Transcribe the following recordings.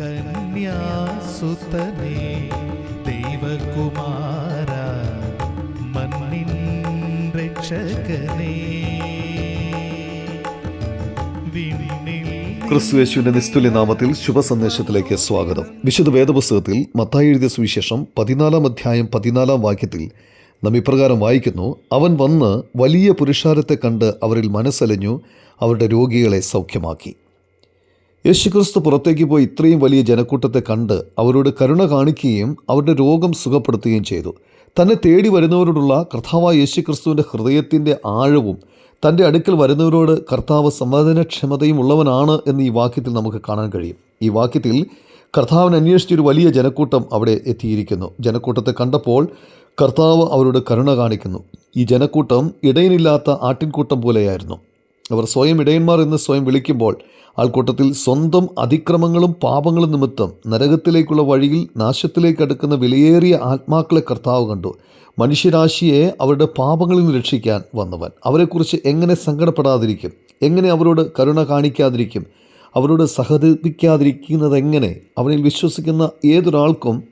കന്യാസുതനേ ദൈവകുമാര മണ്ണിൻ രക്ഷകനേ. ക്രിസ്തുയേശുവിന്റെ നിസ്തുല്യ നാമത്തിൽ ശുഭസന്ദേശത്തിലേക്ക് സ്വാഗതം. വിശുദ്ധ വേദപുസ്തകത്തിൽ മത്തായി എഴുതിയ സുവിശേഷം പതിനാലാം അധ്യായം പതിനാലാം വാക്യത്തിൽ നാം ഇപ്രകാരം വായിക്കുന്നു അവൻ വന്ന് വലിയ പുരുഷാരത്തെ കണ്ട് അവരിൽ മനസ്സലിഞ്ഞു അവരുടെ രോഗികളെ സൗഖ്യമാക്കി. യേശുക്രിസ്തു പുറത്തേക്ക് പോയി ഇത്രയും വലിയ ജനക്കൂട്ടത്തെ കണ്ട് അവരോട് കരുണ കാണിക്കുകയും അവരുടെ രോഗം സുഖപ്പെടുത്തുകയും ചെയ്തു. തന്നെ തേടി വരുന്നവരോടുള്ള കർത്താവായ യേശുക്രിസ്തുവിന്റെ ഹൃദയത്തിന്റെ ആഴവും തന്റെ അടുക്കൽ വരുന്നവരോട് കർത്താവ് സംവേദനക്ഷമതയും ഉള്ളവനാണ് എന്ന് ഈ വാക്യത്തിൽ നമുക്ക് കാണാൻ കഴിയും. ഈ വാക്യത്തിൽ കർത്താവിനെ അന്വേഷിച്ചൊരു വലിയ ജനക്കൂട്ടം അവിടെ എത്തിയിരിക്കുന്നു. ജനക്കൂട്ടത്തെ കണ്ടപ്പോൾ കർത്താവ് അവരോട് കരുണ കാണിക്കുന്നു. ഈ ജനക്കൂട്ടം ഇടയനില്ലാത്ത ആട്ടിൻകൂട്ടം പോലെയായിരുന്നു. അവർ സ്വയം ഇടയന്മാർ എന്ന് സ്വയം വിളിക്കുമ്പോൾ ആൾക്കൂട്ടത്തിൽ സ്വന്തം അതിക്രമങ്ങളും പാപങ്ങളും നിമിത്തം നരകത്തിലേക്കുള്ള വഴിയിൽ നാശത്തിലേക്ക് അടുക്കുന്ന വിലയേറിയ ആത്മാക്കളെ കർത്താവ് കണ്ടു. മനുഷ്യരാശിയെ അവരുടെ പാപങ്ങളിൽ നിന്ന് രക്ഷിക്കാൻ വന്നവൻ. അവരെക്കുറിച്ച് എങ്ങനെ സങ്കടപ്പെടാതിരിക്കും? എങ്ങനെ അവരോട് കരുണ കാണിക്കാതിരിക്കും? അവരോട് സഹതപിക്കാതിരിക്കുന്നത് എങ്ങനെ അവനിൽ വിശ്വസിക്കുന്ന ഏതൊരാൾക്കും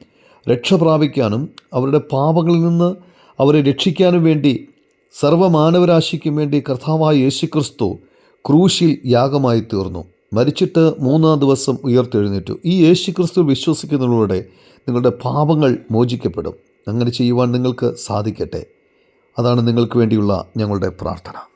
രക്ഷ പ്രാപിക്കാനും അവരുടെ പാപങ്ങളിൽ നിന്ന് അവരെ രക്ഷിക്കാനും വേണ്ടി സർവമാനവരാശിക്കും വേണ്ടി കർത്താവായ യേശുക്രിസ്തു ക്രൂശിൽ യാഗമായി തീർന്നു മരിച്ചിട്ട് മൂന്നാം ദിവസം ഉയർത്തെഴുന്നേറ്റു. ഈ യേശുക്രിസ്തു വിശ്വസിക്കുന്നതിലൂടെ നിങ്ങളുടെ പാപങ്ങൾ മോചിക്കപ്പെടും. അങ്ങനെ ചെയ്യുവാൻ നിങ്ങൾക്ക് സാധിക്കട്ടെ. അതാണ് നിങ്ങൾക്ക് വേണ്ടിയുള്ള ഞങ്ങളുടെ പ്രാർത്ഥന.